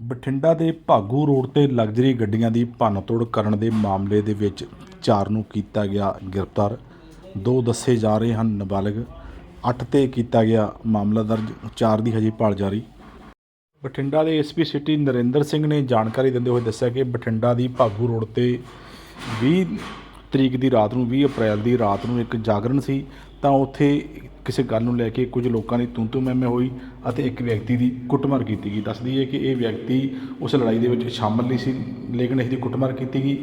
ਬਠਿੰਡਾ ਦੇ ਭਾਗੂ ਰੋਡ ਤੇ ਲਗਜ਼ਰੀ ਗੱਡੀਆਂ ਦੀ ਭੰਨਤੋੜ ਕਰਨ ਦੇ ਮਾਮਲੇ ਦੇ ਵਿੱਚ ਚਾਰ ਨੂੰ ਕੀਤਾ ਗਿਆ ਗ੍ਰਿਫਤਾਰ। ਦੋ ਦੱਸੇ ਜਾ ਰਹੇ ਹਨ ਨਾਬਾਲਗ। ਅੱਠ ਤੇ ਕੀਤਾ ਗਿਆ ਮਾਮਲਾ ਦਰਜ। ਚਾਰ ਦੀ ਹਜੇ ਭਾਲ ਜਾਰੀ। ਬਠਿੰਡਾ ਦੇ ਐਸਪੀ ਸਿਟੀ ਨਰਿੰਦਰ ਸਿੰਘ ਨੇ ਜਾਣਕਾਰੀ ਦਿੰਦੇ ਹੋਏ ਦੱਸਿਆ ਕਿ ਬਠਿੰਡਾ ਦੀ ਭਾਗੂ ਰੋਡ ਤੇ 20 ਤਰੀਕ ਦੀ ਰਾਤ ਨੂੰ 20 ਅਪ੍ਰੈਲ ਦੀ ਰਾਤ ਨੂੰ ਇੱਕ ਜਾਗਰਣ ਸੀ, ਤਾਂ ਉੱਥੇ ਕਿਸੇ ਗੱਲ ਨੂੰ ਲੈ ਕੇ ਕੁਝ ਲੋਕਾਂ ਦੀ ਤੂੰ ਤੂੰ ਮੈਂ ਮੈਂ ਹੋਈ ਅਤੇ ਇੱਕ ਵਿਅਕਤੀ ਦੀ ਕੁੱਟਮਾਰ ਕੀਤੀ ਗਈ। ਦੱਸਦੀ ਹੈ ਕਿ ਇਹ ਵਿਅਕਤੀ ਉਸ ਲੜਾਈ ਦੇ ਵਿੱਚ ਸ਼ਾਮਲ ਨਹੀਂ ਸੀ, ਲੇਕਿਨ ਇਸ ਦੀ ਕੁੱਟਮਾਰ ਕੀਤੀ ਗਈ।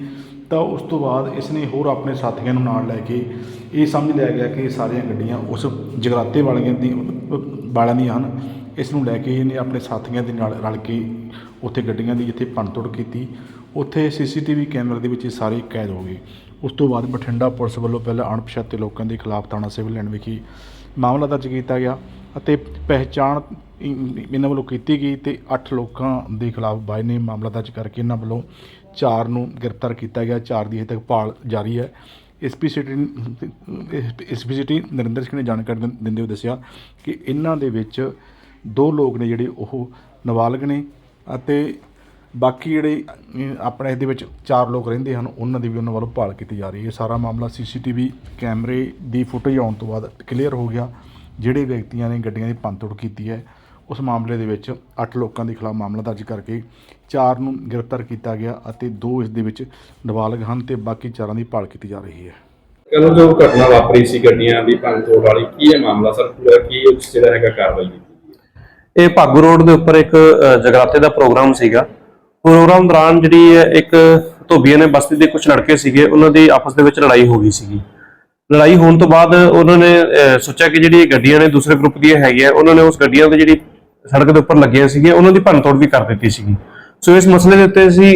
ਤਾਂ ਉਸ ਤੋਂ ਬਾਅਦ ਇਸ ਨੇ ਹੋਰ ਆਪਣੇ ਸਾਥੀਆਂ ਨੂੰ ਨਾਲ ਲੈ ਕੇ ਇਹ ਸਮਝ ਲਿਆ ਗਿਆ ਕਿ ਇਹ ਸਾਰੀਆਂ ਗੱਡੀਆਂ ਉਸ ਜਗਰਾਤੇ ਵਾਲਿਆਂ ਦੀ, ਵਾਲਿਆਂ ਦੀਆਂ ਹਨ। ਇਸ ਨੂੰ ਲੈ ਕੇ ਇਹਨੇ ਆਪਣੇ ਸਾਥੀਆਂ ਦੇ ਨਾਲ ਰਲ ਕੇ ਉੱਥੇ ਗੱਡੀਆਂ ਦੀ ਜਿੱਥੇ ਭੰਨਤੋੜ ਕੀਤੀ। ਉੱਥੇ ਸੀਸੀਟੀਵੀ ਕੈਮਰੇ ਦੇ ਵਿੱਚ ਇਹ ਸਾਰੇ ਕੈਦ ਹੋ ਗਏ ਉਸ ਤੋਂ ਬਾਅਦ ਬਠਿੰਡਾ ਪੁਲਿਸ ਵੱਲੋਂ ਪਹਿਲਾਂ ਅਣਪਛਾਤੇ ਲੋਕਾਂ ਦੇ ਖਿਲਾਫ ਥਾਣਾ ਸਿਵਲ ਲੈਣ ਵਿਖੇ ਮਾਮਲਾ ਦਰਜ ਕੀਤਾ ਗਿਆ ਅਤੇ ਪਹਿਚਾਣ ਇਹਨਾਂ ਵੱਲੋਂ ਕੀਤੀ ਗਈ ਤੇ 8 ਲੋਕਾਂ ਦੇ ਖਿਲਾਫ ਬਾਈ ਨੇ ਮਾਮਲਾ ਦਰਜ ਕਰਕੇ ਇਹਨਾਂ ਵੱਲੋਂ ਚਾਰ ਨੂੰ ਗ੍ਰਿਫਤਾਰ ਕੀਤਾ ਗਿਆ। ਚਾਰ ਦੀ ਹਜੇ ਤੱਕ ਭਾਲ ਜਾਰੀ ਹੈ। SP city SP city Narinder Singh ਨੇ ਜਾਣਕਾਰੀ ਦਿੰ- ਦਿੰਦੇ ਹੋਏ ਦੱਸਿਆ ਕਿ ਇਹਨਾਂ ਦੇ ਵਿੱਚ ਦੋ ਲੋਕ ਨੇ ਜਿਹੜੇ ਉਹ ਨਾਬਾਲਗ ਨੇ ਅਤੇ ਬਾਕੀ ਜਿਹੜੇ ਆਪਣੇ ਇਹਦੇ ਵਿੱਚ ਚਾਰ ਲੋਕ ਰਹਿੰਦੇ ਹਨ ਉਹਨਾਂ ਦੀ ਵੀ ਉਹਨਾਂ ਵੱਲੋਂ ਭਾਲ ਕੀਤੀ ਜਾ ਰਹੀ ਹੈ। ਸਾਰਾ ਮਾਮਲਾ ਸੀਸੀਟੀਵੀ ਕੈਮਰੇ ਦੀ ਫੁਟੇਜ ਆਉਣ ਤੋਂ ਬਾਅਦ ਕਲੀਅਰ ਹੋ ਗਿਆ। ਜਿਹੜੇ ਵਿਅਕਤੀਆਂ ਨੇ ਗੱਡੀਆਂ ਦੀ ਭੰਨਤੋੜ ਕੀਤੀ ਹੈ ਉਸ ਮਾਮਲੇ ਦੇ ਵਿੱਚ 8 ਲੋਕਾਂ ਦੇ ਖਿਲਾਫ ਮਾਮਲਾ ਦਰਜ ਕਰਕੇ ਚਾਰ ਨੂੰ ਗ੍ਰਿਫਤਾਰ ਕੀਤਾ ਗਿਆ ਅਤੇ ਦੋ ਇਸ ਦੇ ਵਿੱਚ ਨਾਬਾਲਗ ਹਨ ਤੇ ਬਾਕੀ ਚਾਰਾਂ ਦੀ ਭਾਲ ਕੀਤੀ ਜਾ ਰਹੀ ਹੈ। ਕੱਲ ਜੋ ਘਟਨਾ ਵਾਪਰੀ ਸੀ ਗੱਡੀਆਂ ਦੀ ਭੰਨਤੋੜ ਵਾਲੀ ਕੀ ਹੈ ਮਾਮਲਾ ਸਰ? ਪੂਰਾ ਕੀ ਉਸ ਜਿਹੜਾ ਹੈਗਾ ਕਾਰਵਾਈ ਕੀਤੀ? ਇਹ ਭਾਗੂ ਰੋਡ ਦੇ ਉੱਪਰ ਇੱਕ ਜਗਰਾਤੇ ਦਾ ਪ੍ਰੋਗਰਾਮ ਸੀਗਾ। ਪ੍ਰੋਗਰਾਮ ਦੌਰਾਨ ਜਿਹੜੀ ਹੈ ਇੱਕ ਧੋਬੀਆਂ ਨੇ ਬਸਤੀ ਦੇ ਕੁਝ ਲੜਕੇ ਸੀਗੇ, ਉਹਨਾਂ ਦੀ ਆਪਸ ਦੇ ਵਿੱਚ ਲੜਾਈ ਹੋ ਗਈ ਸੀਗੀ। ਲੜਾਈ ਹੋਣ ਤੋਂ ਬਾਅਦ ਉਹਨਾਂ ਨੇ ਸੋਚਿਆ ਕਿ ਜਿਹੜੀ ਗੱਡੀਆਂ ਨੇ ਦੂਸਰੇ ਗਰੁੱਪ ਦੀਆਂ ਹੈਗੀਆਂ, ਉਹਨਾਂ ਨੇ ਉਸ ਗੱਡੀਆਂ ਦੇ ਜਿਹੜੀ ਸੜਕ ਦੇ ਉੱਪਰ ਲੱਗੀਆਂ ਸੀਗੀਆਂ, ਉਹਨਾਂ ਦੀ ਭੰਨਤੋੜ ਵੀ ਕਰ ਦਿੱਤੀ ਸੀਗੀ। ਸੋ ਇਸ ਮਸਲੇ ਦੇ ਉੱਤੇ ਅਸੀਂ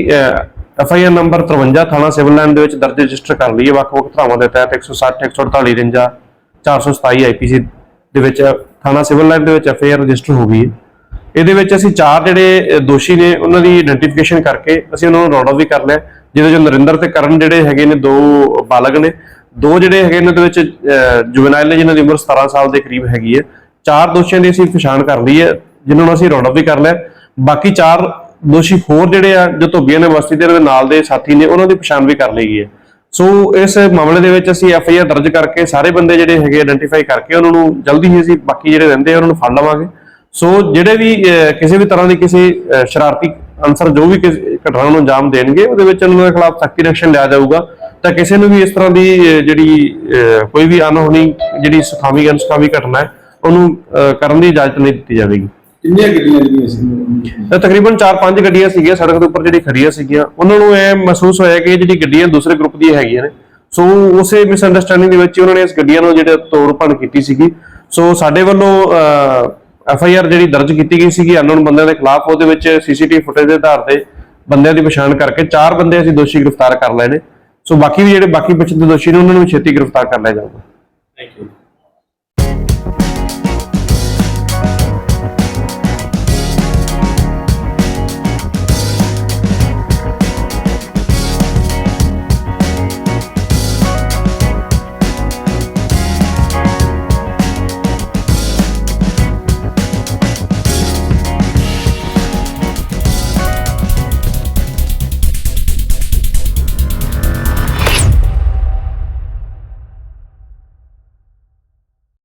ਐਫ ਆਈ ਆਰ ਨੰਬਰ 53 ਥਾਣਾ ਸਿਵਲ ਲਾਈਨ ਦੇ ਵਿੱਚ ਦਰਜ ਰਜਿਸਟਰ ਕਰ ਲਈ ਹੈ ਵੱਖ-ਵੱਖ ਧਾਰਾਵਾਂ ਦੇ ਤਹਿਤ 160 148 53 427 ਆਈਪੀਸੀ ਦੇ ਵਿੱਚ ਥਾਣਾ ਸਿਵਲ ਲਾਈਨ ਦੇ ਵਿੱਚ ਐਫ ਆਈ ਆਰ ਰਜਿਸਟਰ ਹੋ ਗਈ ਹੈ। ਇਹਦੇ ਵਿੱਚ ਅਸੀਂ ਚਾਰ ਜਿਹੜੇ ਦੋਸ਼ੀ ਨੇ, ਉਹਨਾਂ ਦੀ ਆਇਡੈਂਟੀਫਿਕੇਸ਼ਨ ਕਰਕੇ ਅਸੀਂ ਉਹਨਾਂ ਨੂੰ ਰੌਂਡ ਆਫ ਵੀ ਕਰ ਲਿਆ। ਜਿਹਦੇ ਵਿੱਚ ਨਰਿੰਦਰ ਤੇ ਕਰਨ ਜਿਹੜੇ ਹੈਗੇ ਨੇ, ਦੋ ਬਾਲਗ ਨੇ। ਦੋ ਜਿਹੜੇ ਹੈਗੇ ਨੇ, ਉਹਦੇ ਵਿੱਚ ਜੁਵੈਨਾਈਲ ਨੇ, ਜਿਨ੍ਹਾਂ ਦੀ ਉਮਰ 17 ਸਾਲ ਦੇ ਕਰੀਬ ਹੈਗੀ ਹੈ। ਚਾਰ ਦੋਸ਼ੀਆਂ ਦੀ ਅਸੀਂ ਪਛਾਣ ਕਰ ਲਈ ਹੈ, ਜਿਨ੍ਹਾਂ ਨੂੰ ਅਸੀਂ ਰੌਂਡ ਆਫ ਵੀ ਕਰ ਲਿਆ। ਬਾਕੀ ਚਾਰ ਦੋਸ਼ੀ ਹੋਰ ਜਿਹੜੇ ਆ, ਜੋ ਧੋਬੀਆਂ ਨੇ ਬਸਤੀ ਦੇ ਨਾਲ ਦੇ ਸਾਥੀ ਨੇ, ਉਹਨਾਂ ਦੀ ਪਛਾਣ ਵੀ ਕਰ ਲਈ ਗਈ ਹੈ। ਸੋ, ਇਸ ਮਾਮਲੇ ਦੇ ਵਿੱਚ ਅਸੀਂ ਐਫ ਆਈ ਆਰ ਦਰਜ ਕਰਕੇ ਸਾਰੇ ਬੰਦੇ ਜਿਹੜੇ ਹੈਗੇ ਆਇਡੈਂਟੀਫਾਈ ਕਰਕੇ ਉਹਨਾਂ ਨੂੰ ਜਲਦੀ ਹੀ ਅਸੀਂ ਬਾਕੀ ਜਿਹੜੇ ਰਹਿੰਦੇ ਆ, ਉਹਨਾਂ ਨੂੰ ਫੜ ਲਵਾਂਗੇ। ਸੋ ਜਿਹੜੇ ਵੀ ਕਿਸੇ ਵੀ ਤਰ੍ਹਾਂ ਦੀ ਕਿਸੇ ਸ਼ਰਾਰਤੀ ਅਨਸਰ ਜੋ ਵੀ ਕਿਸੇ ਘਟਨਾ ਨੂੰ ਅੰਜਾਮ ਦੇਣਗੇ ਉਹਦੇ ਵਿੱਚ ਉਹਨਾਂ ਦੇ ਖਿਲਾਫ ਸਖਤੀ ਐਕਸ਼ਨ ਲਿਆ ਜਾਊਗਾ। ਤਾਂ ਕਿਸੇ ਨੂੰ ਵੀ ਇਸ ਤਰ੍ਹਾਂ ਦੀ ਜਿਹੜੀ ਕੋਈ ਵੀ ਅਨਹੋਣੀ ਜਿਹੜੀ ਸੁਖਾਵੀ ਅਨਸੁਖਾਵੀ ਘਟਨਾ ਹੈ ਉਹਨੂੰ ਕਰਨ ਦੀ ਇਜਾਜ਼ਤ ਨਹੀਂ ਦਿੱਤੀ ਜਾਵੇਗੀ। ਕਿੰਨੀਆਂ ਗੱਡੀਆਂ ਜਿਹੜੀਆਂ ਸੀ? ਤਾਂ ਤਕਰੀਬਨ 4-5 ਗੱਡੀਆਂ ਸੀਗੀਆਂ ਸੜਕ ਦੇ ਉੱਪਰ ਜਿਹੜੀ ਖੜੀਆਂ ਸੀਗੀਆਂ ਉਹਨਾਂ ਨੂੰ ਇਹ ਮਹਿਸੂਸ ਹੋਇਆ ਕਿ ਜਿਹੜੀ ਗੱਡੀਆਂ ਦੂਸਰੇ ਗਰੁੱਪ ਦੀਆਂ ਹੈਗੀਆਂ ਨੇ। ਸੋ ਉਸੇ ਮਿਸਅੰਡਰਸਟੈਂਡਿੰਗ ਦੇ ਵਿੱਚ ਉਹਨਾਂ ਨੇ ਇਸ ਗੱਡੀਆਂ ਨੂੰ ਜਿਹੜੇ ਤੋੜ ਭੰਨ ਕੀਤੀ ਸੀਗੀ। ਸੋ ਸਾਡੇ ਵੱਲੋਂ ਐਫ ਆਈ ਆਰ ਜਿਹੜੀ ਦਰਜ ਕੀਤੀ ਗਈ ਸੀਗੀ ਅਨਨੋਨ ਬੰਦਿਆਂ ਦੇ ਖਿਲਾਫ, ਉਹਦੇ ਵਿੱਚ ਸੀਸੀਟੀਵੀ ਫੁਟੇਜ ਦੇ ਆਧਾਰ ਤੇ ਬੰਦਿਆਂ ਦੀ ਪਛਾਣ ਕਰਕੇ ਚਾਰ ਬੰਦੇ ਅਸੀਂ ਦੋਸ਼ੀ ਗ੍ਰਿਫਤਾਰ ਕਰ ਲਏ ਨੇ। ਸੋ ਬਾਕੀ ਵੀ ਜਿਹੜੇ ਬਾਕੀ ਬਚਦੇ ਦੋਸ਼ੀ ਨੇ, ਉਹਨਾਂ ਨੂੰ ਵੀ ਛੇਤੀ ਗ੍ਰਿਫਤਾਰ ਕਰ ਲਿਆ ਜਾਊਗਾ। Thank you